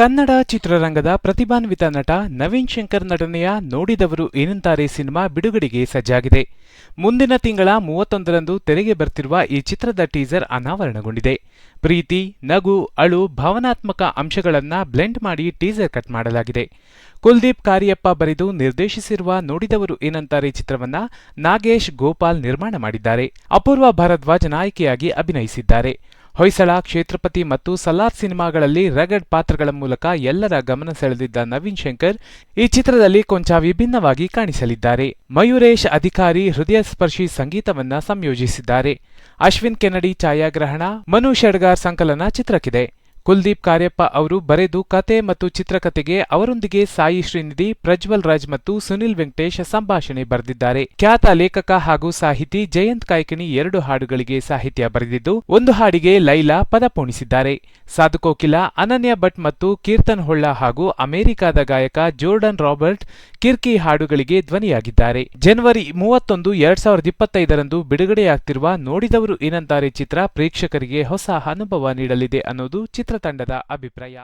ಕನ್ನಡ ಚಿತ್ರರಂಗದ ಪ್ರತಿಭಾನ್ವಿತ ನಟ ನವೀನ್ ಶಂಕರ್ ನಟನೆಯ ನೋಡಿದವರು ಏನಂತಾರೆ ಸಿನಿಮಾ ಬಿಡುಗಡೆಗೆ ಸಜ್ಜಾಗಿದೆ. ಮುಂದಿನ ತಿಂಗಳ ಮೂವತ್ತೊಂದರಂದು ತೆರೆಗೆ ಬರ್ತಿರುವ ಈ ಚಿತ್ರದ ಟೀಸರ್ ಅನಾವರಣಗೊಂಡಿದೆ. ಪ್ರೀತಿ, ನಗು, ಅಳು, ಭಾವನಾತ್ಮಕ ಅಂಶಗಳನ್ನು ಬ್ಲೆಂಡ್ ಮಾಡಿ ಟೀಸರ್ ಕಟ್ ಮಾಡಲಾಗಿದೆ. ಕುಲ್ದೀಪ್ ಕಾರಿಯಪ್ಪ ಬರೆದು ನಿರ್ದೇಶಿಸಿರುವ ನೋಡಿದವರು ಏನಂತಾರೆ ಚಿತ್ರವನ್ನ ನಾಗೇಶ್ ಗೋಪಾಲ್ ನಿರ್ಮಾಣ ಮಾಡಿದ್ದಾರೆ. ಅಪೂರ್ವ ಭಾರದ್ವಾಜ್ ನಾಯಕಿಯಾಗಿ ಅಭಿನಯಿಸಿದ್ದಾರೆ. ಹೊಯ್ಸಳ, ಕ್ಷೇತ್ರಪತಿ ಮತ್ತು ಸಲಾರ್ ಸಿನಿಮಾಗಳಲ್ಲಿ ರಗಡ್ ಪಾತ್ರಗಳ ಮೂಲಕ ಎಲ್ಲರ ಗಮನ ಸೆಳೆದಿದ್ದ ನವೀನ್ ಶಂಕರ್ ಈ ಚಿತ್ರದಲ್ಲಿ ಕೊಂಚ ವಿಭಿನ್ನವಾಗಿ ಕಾಣಿಸಲಿದ್ದಾರೆ. ಮಯೂರೇಶ್ ಅಧಿಕಾರಿ ಹೃದಯ ಸ್ಪರ್ಶಿ ಸಂಗೀತವನ್ನ ಸಂಯೋಜಿಸಿದ್ದಾರೆ. ಅಶ್ವಿನ್ ಕೆನಡಿ ಛಾಯಾಗ್ರಹಣ, ಮನು ಶೆಡ್ಗಾರ್ ಸಂಕಲನ ಚಿತ್ರಕ್ಕಿದೆ. ಕುಲ್ದೀಪ್ ಕಾರ್ಯಪ್ಪ ಅವರು ಬರೆದು ಕತೆ ಮತ್ತು ಚಿತ್ರಕಥೆಗೆ ಅವರೊಂದಿಗೆ ಸಾಯಿ ಶ್ರೀನಿಧಿ, ಪ್ರಜ್ವಲ್ ರಾಜ್ ಮತ್ತು ಸುನಿಲ್ ವೆಂಕಟೇಶ್ ಸಂಭಾಷಣೆ ಬರೆದಿದ್ದಾರೆ. ಖ್ಯಾತ ಲೇಖಕ ಹಾಗೂ ಸಾಹಿತಿ ಜಯಂತ್ ಕಾಯ್ಕಿಣಿ ಎರಡು ಹಾಡುಗಳಿಗೆ ಸಾಹಿತ್ಯ ಬರೆದಿದ್ದು, ಒಂದು ಹಾಡಿಗೆ ಲೈಲಾ ಪದ ಪೋಣಿಸಿದ್ದಾರೆ. ಸಾಧುಕೋಕಿಲ ಅನನ್ಯ ಭಟ್ ಮತ್ತು ಕೀರ್ತನ್ ಹೊಳ್ಳ ಹಾಗೂ ಅಮೆರಿಕಾದ ಗಾಯಕ ಜೋರ್ಡನ್ ರಾಬರ್ಟ್ ಕಿರ್ಕಿ ಹಾಡುಗಳಿಗೆ ಧ್ವನಿಯಾಗಿದ್ದಾರೆ. ಜನವರಿ ಮೂವತ್ತೊಂದು, ಎರಡ್ ಸಾವಿರದ ಇಪ್ಪತ್ತೈದರಂದು ಬಿಡುಗಡೆಯಾಗ್ತಿರುವ ನೋಡಿದವರು ಏನಂತಾರೆ ಚಿತ್ರ ಪ್ರೇಕ್ಷಕರಿಗೆ ಹೊಸ ಅನುಭವ ನೀಡಲಿದೆ ಅನ್ನೋದು ಚಿತ್ರತಂಡದ ಅಭಿಪ್ರಾಯ.